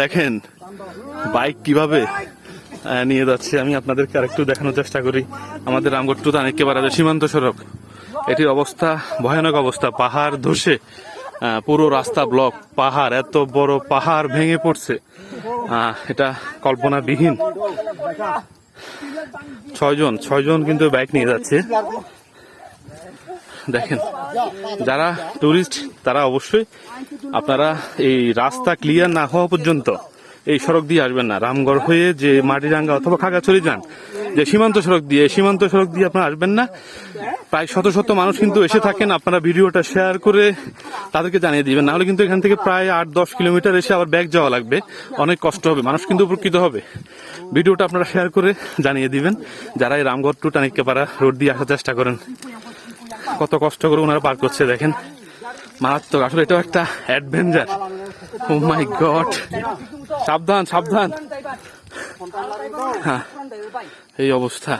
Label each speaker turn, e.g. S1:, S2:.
S1: দেখেন, বাইক কীভাবে নিয়ে যাচ্ছে। আমি আপনাদেরকে আরেকটু দেখানোর চেষ্টা করি। আমাদের রামগড় টু একেবারে সীমান্ত সড়ক এটির অবস্থা ভয়ানক অবস্থা। পাহাড় ধসে পুরো রাস্তা ব্লক পাহাড় এত বড় পাহাড় ভেঙে পড়ছে। এটা কল্পনাবিহীন। ছয়জন ছয়জন কিন্তু বাইক নিয়ে যাচ্ছে। দেখেন, যারা টুরিস্ট, তারা অবশ্যই আপনারা এই রাস্তা ক্লিয়ার না হওয়া পর্যন্ত এই সড়ক দিয়ে আসবেন না। রামগড় হয়ে যে মাটিরাঙ্গা অথবা খাগাছড়ি যান, যে সীমান্ত সড়ক দিয়ে সীমান্ত সড়ক দিয়ে আপনারা আসবেন না। প্রায় শত শত মানুষ কিন্তু এসে থাকেন, আপনারা ভিডিওটা শেয়ার করে তাদেরকে জানিয়ে দিবেন। নাহলে কিন্তু এখান থেকে প্রায় আট, দশ কিলোমিটার এসে আবার ব্যাগ যাওয়া লাগবে। অনেক কষ্ট হবে, মানুষ কিন্তু উপকৃত হবে। ভিডিওটা আপনারা শেয়ার করে জানিয়ে দিবেন। যারা এই রামগড় টু টানিক্যপাড়া রোড দিয়ে আসার চেষ্টা করেন কত কষ্ট করে ওনারা পার করছে দেখেন। মারাত্মক, আসলে এটাও একটা অ্যাডভেঞ্চার ও মাই গড সাবধান সাবধান। হ্যাঁ এই অবস্থা।